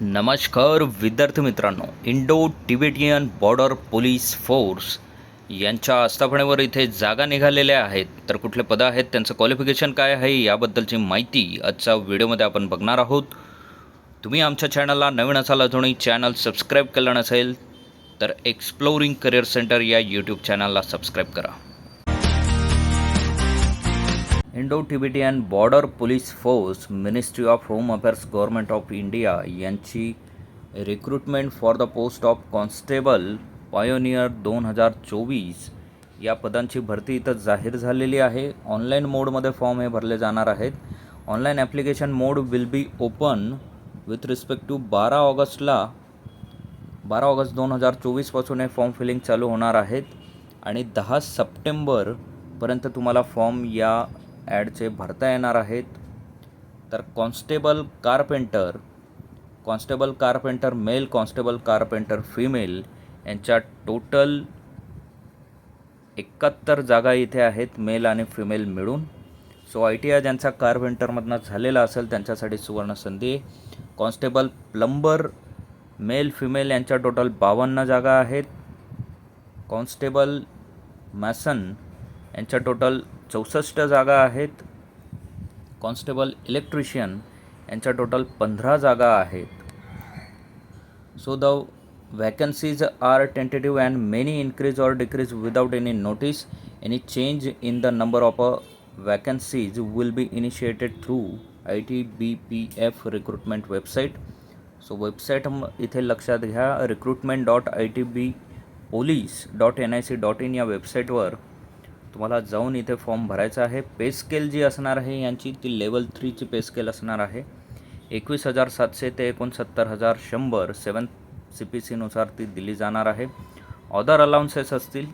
नमस्कार विद्यार्थी मित्रांनो Indo Tibetan Border Police Force यांच्या आस्थापनेवर इथे जागा निघालेल्या आहेत. तर कुठले पदं आहेत त्यांचं क्वालिफिकेशन काय आहे याबद्दलची माहिती आजच्या व्हिडिओमध्ये आपण बघणार आहोत. तुम्ही आमच्या चॅनलला नवीन असाल अजूनही चॅनल सबस्क्राईब केलं नसेल तर एक्सप्लोरिंग करिअर सेंटर या यूट्यूब चॅनलला सबस्क्राईब करा. Indo Tibetan Border Police Force Ministry of Home Affairs Government of India यांची recruitment for the post of constable pioneer दोन हजार चोवीस या पदांची भरती इथं जाहीर झालेली आहे. ऑनलाईन मोडमध्ये फॉर्म हे भरले जाणार आहेत. Online application mode will be open with respect to बारा ऑगस्टला. बारा ऑगस्ट दोन हजार चोवीसपासून हे फॉर्म फिलिंग चालू होणार आहेत. आणि दहा सप्टेंबरपर्यंत तुम्हाला फॉर्म या ॲडचे भरता येणार आहेत. तर constable carpenter constable carpenter male constable carpenter female यांच्या टोटल एकाहत्तर जागा इथे आहेत मेल आणि फिमेल मिळून. सो आय टी आय ज्यांचा कारपेंटरमधनं झालेला असेल त्यांच्यासाठी सुवर्ण संधी. कॉन्स्टेबल प्लंबर मेल फिमेल यांच्या टोटल बावन्न जागा आहेत. कॉन्स्टेबल मॅसन यांच्या टोटल चौसष्ट जागा आहेत. कॉन्स्टेबल इलेक्ट्रिशियन यांच्या टोटल पंधरा जागा आहेत. So the vacancies are tentative and many increase or decrease without any notice any change in the number of a vacancies will be initiated through I T B P F recruitment website so website इथे लक्षात घ्या. Recruitment dot I T B police dot N I C dot in या वेबसाईटवर तुम्हाला जाऊन इथे form भरायचा आहे. पे स्केल जी असणार आहे यांची ती लेवल थ्रीची पे स्केल असणार आहे. एकवीस हजार सातशे ते एकोणसत्तर हजार शंभर सेवन सी पी सीनुसार ती दिली जाणार आहे. ऑदर अलाउन्सेस असतील.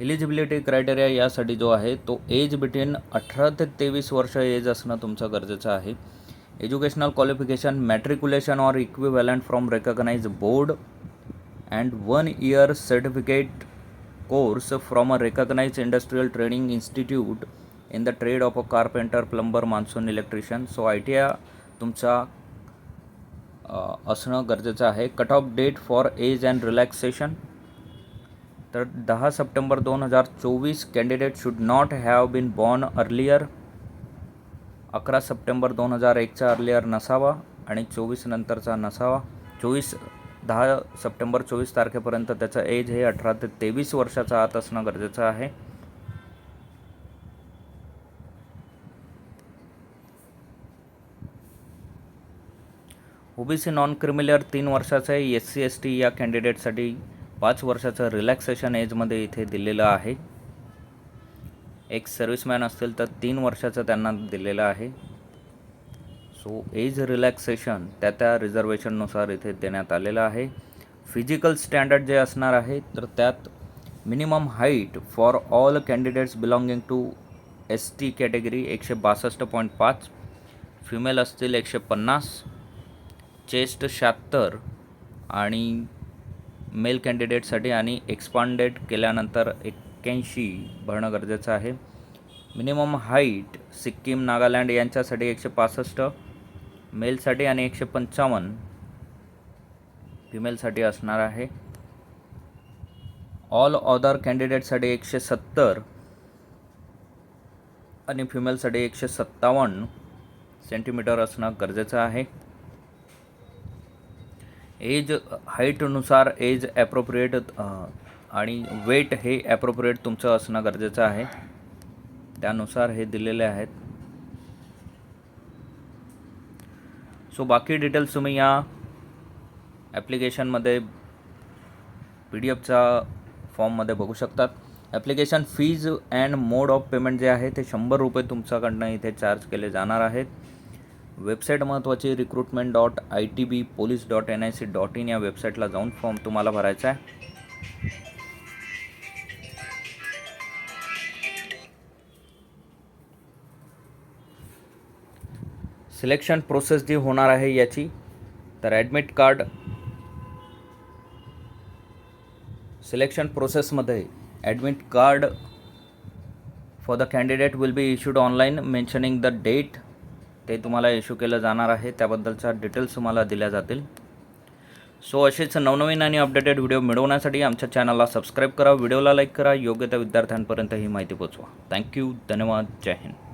एलिजिबिलिटी क्रायटेरिया यासाठी जो आहे तो एज बिटवीन अठरा ते तेवीस वर्ष एज असणं तुमचं गरजेचं आहे. Educational qualification matriculation or equivalent from recognise board and one year certificate course from a recognise industrial training institute in the trade of a carpenter plumber mason electrician so I T I तुमचा असणं गरजेचं आहे. Cut off date for age and relaxation तर दहा September दोन हजार चोवीस candidate should not have been born earlier अकरा सप्टेंबर दोन हजार एकचा अर्लियर नसावा आणि चोवीस नंतरचा नसावा. चोवीस दहा सप्टेंबर चोवीस तारखेपर्यंत त्याचं एज हे अठरा ते तेवीस वर्षाचा आत असणं गरजेचं आहे. ओबीसी नॉन क्रिमिलर तीन वर्षाचं आहे. एस सी एस टी या कॅन्डिडेटसाठी पाच वर्षाचं रिलॅक्सेशन एजमध्ये इथे दिलेलं आहे. एक सर्व्हिसमॅन असतील तर तीन वर्षाचं त्यांना दिलेलं आहे. सो एज रिलॅक्सेशन त्या त्या रिझर्वेशननुसार इथे देण्यात आलेलं आहे. फिजिकल स्टँडर्ड जे असणार आहे तर त्यात minimum height for all candidates belonging to S T category एकशे बासष्ट पॉईंट पाच फिमेल असतील एकशे पन्नास चेस्ट शहात्तर आणि मेल कॅन्डिडेटसाठी आणि एक्सपांडेड केल्यानंतर एक्क्याऐंशी भरणं गरजेचं आहे. मिनिमम हाईट सिक्कीम नागालँड यांच्यासाठी एकशे पासष्ट मेलसाठी आणि एकशे पंचावन्न फिमेलसाठी असणार आहे. ऑल ऑदर कॅन्डिडेटसाठी एकशे सत्तर आणि फिमेलसाठी एकशे सत्तावन्न सेंटीमीटर असणं गरजेचं आहे. एज हाईटनुसार एज ॲप्रोप्रिएट आणि वेट हे ॲप्रोप्रिएट तुमचं असणं गरजेचं आहे. त्यानुसार हे दिलेले आहेत. सो बाकी डिटेल्स तुम्ही या ॲप्लिकेशनमध्ये पी डी एफचा फॉर्ममध्ये बघू शकतात. Application fees and mode of payment जे आहे ते शंभर रुपये तुमच्याकडनं इथे चार्ज केले जाणार आहेत. वेबसाईट महत्त्वाची recruitment dot I T B police dot N I C dot in या वेबसाईटला जाऊन फॉर्म तुम्हाला भरायचा आहे. सिलेक्शन प्रोसेस जी होणार आहे याची तर ॲडमिट कार्ड सिलेक्शन प्रोसेसमध्ये admit card for the candidate will be issued online mentioning the date ते तुम्हाला इश्यू केलं जाणार आहे त्याबद्दलच्या डिटेल्स तुम्हाला दिल्या जातील. सो असेच नवनवीन आणि अपडेटेड व्हिडिओ मिळवण्यासाठी आमच्या चॅनलला सबस्क्राईब करा व्हिडिओला लाईक करा योग्य त्या विद्यार्थ्यांपर्यंत ही माहिती पोचवा. थँक्यू धन्यवाद जय हिंद.